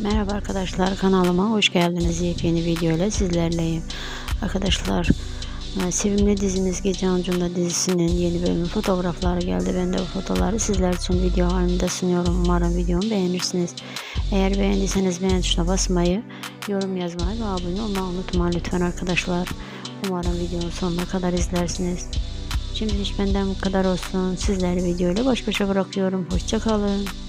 Merhaba arkadaşlar kanalıma hoş geldiniz. Yepyeni video ile sizlerleyim. Arkadaşlar e, Sevimli dizimiz Gece Ancunda dizisinin yeni bölümü fotoğrafları geldi. Ben de bu fotoğrafları sizler için video halinde sunuyorum. Umarım videomu beğenirsiniz. Eğer beğendiyseniz beğen tuşuna basmayı, yorum yazmayı ve abone olmayı unutmayın lütfen arkadaşlar. Umarım videonun sonuna kadar izlersiniz. şimdi hiç benden bu kadar olsun. Sizleri videoyla baş başa bırakıyorum. Hoşçakalın.